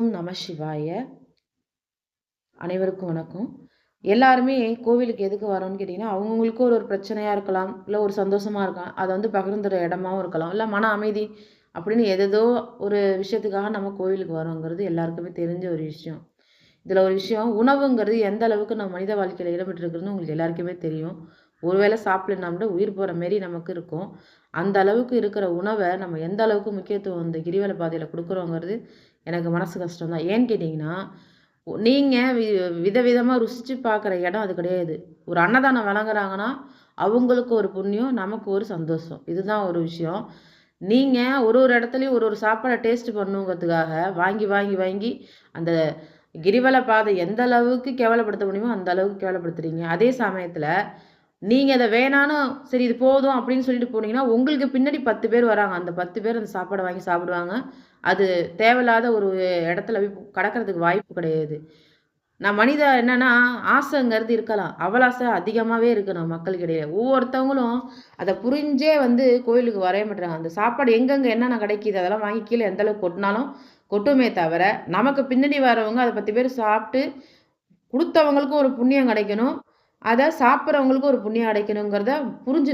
ஓம் நம சிவாய. அனைவருக்கும் வணக்கம். எல்லாருமே கோவிலுக்கு எதுக்கு வரோன்னு கேட்டிங்கன்னா அவங்கவுங்களுக்கு ஒரு ஒரு பிரச்சனையாக இருக்கலாம் இல்லை ஒரு சந்தோஷமாக இருக்கலாம் அதை வந்து பகிர்ந்துற இடமாவும் இருக்கலாம் இல்லை மன அமைதி அப்படின்னு எதோ ஒரு விஷயத்துக்காக நம்ம கோவிலுக்கு வரோங்கிறது எல்லாருக்குமே தெரிஞ்ச ஒரு விஷயம். இதில் ஒரு விஷயம் உணவுங்கிறது எந்த அளவுக்கு நம்ம மனித வாழ்க்கையில் ஈடுபட்டுருக்குன்னு உங்களுக்கு எல்லாருக்குமே தெரியும். ஒருவேளை சாப்பிடலாம் கூட உயிர் போகிற மாரி நமக்கு இருக்கும். அந்த அளவுக்கு இருக்கிற உணவை நம்ம எந்த அளவுக்கு முக்கியத்துவம் இந்த கிரிவல பாதையில் கொடுக்குறோங்கிறது எனக்கு மனசு கஷ்டம் தான் ஏன்னு கேட்டிங்கன்னா நீங்கள் வி விதவிதமாக ருசித்து பார்க்குற இடம் அது கிடையாது. ஒரு அன்னதானம் வழங்குறாங்கன்னா அவங்களுக்கு ஒரு புண்ணியம் நமக்கு ஒரு சந்தோஷம். இதுதான் ஒரு விஷயம். நீங்கள் ஒரு ஒரு இடத்துலையும் ஒரு ஒரு சாப்பாடை டேஸ்ட் பண்ணுங்கிறதுக்காக வாங்கி வாங்கி வாங்கி அந்த கிரிவல பாதை எந்த அளவுக்கு கேவலப்படுத்த முடியுமோ அந்த அளவுக்கு கேவலப்படுத்துறீங்க. அதே சமயத்தில் நீங்கள் அதை வேணான்னு சரி இது போதும் அப்படின்னு சொல்லிட்டு போனீங்கன்னா உங்களுக்கு பின்னாடி பத்து பேர் வராங்க. அந்த பத்து பேர் அந்த சாப்பாடை வாங்கி சாப்பிடுவாங்க. அது தேவையில்லாத ஒரு இடத்துல போய் கடக்கிறதுக்கு வாய்ப்பு கிடையாது. நான் மனித என்னென்னா ஆசைங்கிறது இருக்கலாம். அவலாசை அதிகமாகவே இருக்கணும் மக்களுக்கிடையே ஒவ்வொருத்தவங்களும் அதை புரிஞ்சே வந்து கோயிலுக்கு வரைய மாட்டாங்க அந்த சாப்பாடு எங்கெங்கே என்னென்ன கிடைக்கிது அதெல்லாம் வாங்கி கீழே எந்தளவுக்கு கொட்டினாலும் கொட்டுமே தவிர நமக்கு பின்னாடி வரவங்க அதை பத்து பேர் சாப்பிட்டு கொடுத்தவங்களுக்கும் ஒரு புண்ணியம் கிடைக்கணும். அதை சாப்பிட்றவங்களுக்கு ஒரு புண்ணியம் அடைக்கணுங்கிறத புரிஞ்சு